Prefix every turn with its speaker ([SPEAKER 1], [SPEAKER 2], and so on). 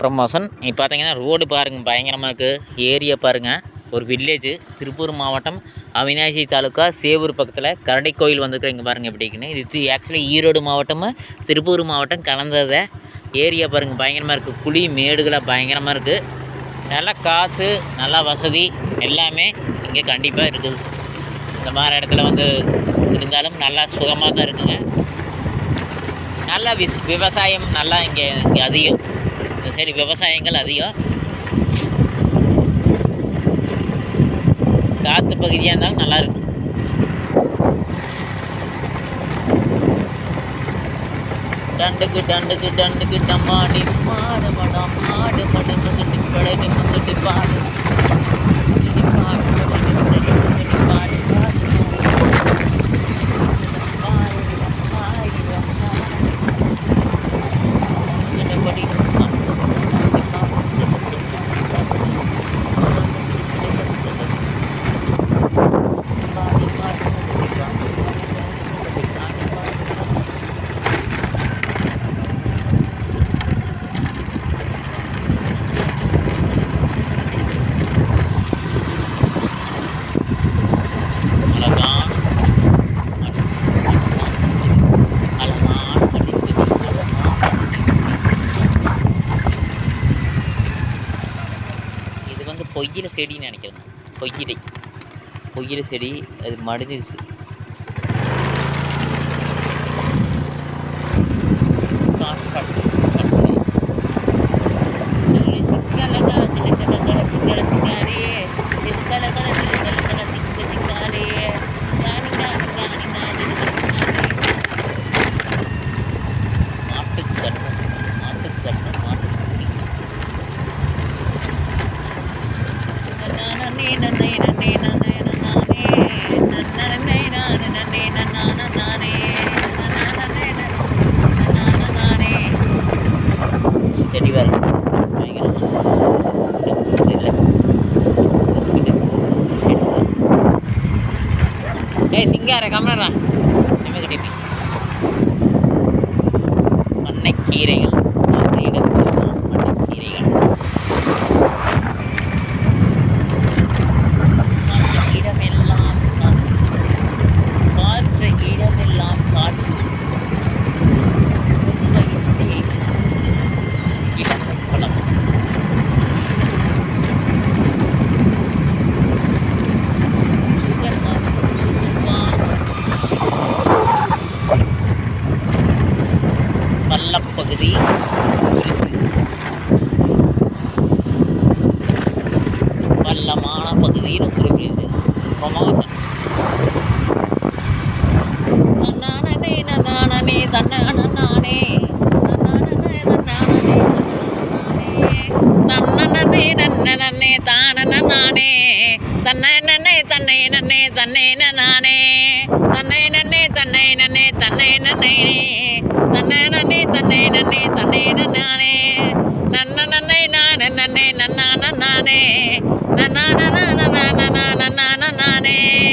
[SPEAKER 1] Promotion. இப்போ பார்த்தீங்கன்னா road பாருங்கள் பயங்கரமாக இருக்குது ஏரியா பாருங்கள் ஒரு வில்லேஜ் திருப்பூர் மாவட்டம் அவினாசி தாலுக்கா சேவூர் பக்கத்தில் கரடி கோயில் வந்துருக்குறீங்க பாருங்கள் எப்படி இருக்குன்னு. இது ஆக்சுவலி ஈரோடு மாவட்டமும் திருப்பூர் மாவட்டம் கலந்ததை. ஏரியா பாருங்கள் பயங்கரமாக இருக்குது குழி மேடுகளாக பயங்கரமாக இருக்குது நல்லா காற்று நல்லா வசதி எல்லாமே இங்கே கண்டிப்பாக இருக்குது. இந்த மாதிரி இடத்துல வந்து இருந்தாலும் நல்லா சுகமாக தான் இருக்குங்க. நல்லா விஸ் விவசாயம் நல்லா இங்கே இங்கே அதிகம். இந்த சைடு விவசாயங்கள் அதிகம். காற்று பகுதியாக இருந்தாலும் நல்லா டண்டுக்கு டண்டுக்கு டண்டுக்கு டம்மாடி மாடு இது பொய்யில செடின்னு நினைக்கிறேன் பொய்யிலை. பொய்யில செடி அது மடிஞ்சிருச்சு. காற்று காட்டு, காட்டு. சிங்கலகல, சிலுக்கலகல, சிங்கர சிங்காரி. சிலுக்கலகல, சிலுக்கலகல, சிங்க சிங்காரி. சிங்காரிங்க, சிங்காரிங்க, சிலுக்க சிங்காரி. மாட்டுக்கண்ணு மாட்டுக்கண்ணு மாட்டுக்குட்டி நன்னே நன்னே நன்னே நன்னே நன்னானே நன்னே நானே நன்னே நன்னான நானே நன்னானே நன்னானே செடி வர ஏய் சிங்கார கமலரா. நிம்மதி டிபி மண்ணைக்கீரைகள் அந்த இடத்தில் மண்ணைக்கீரைகள் தன்னனே நன்னனே. நானே தன்னை நன்னே தன்னை நன்னே தன்னை நானே தன்னை நன்னே தன்னை நன்னே தன்னை நன்னே தன்னை நன்னே தன்னை நன்னே தன்னை நானே நன்ன நன்னை நானே நன்னே நன்னான. நானே நன்னான நன்னான. நானே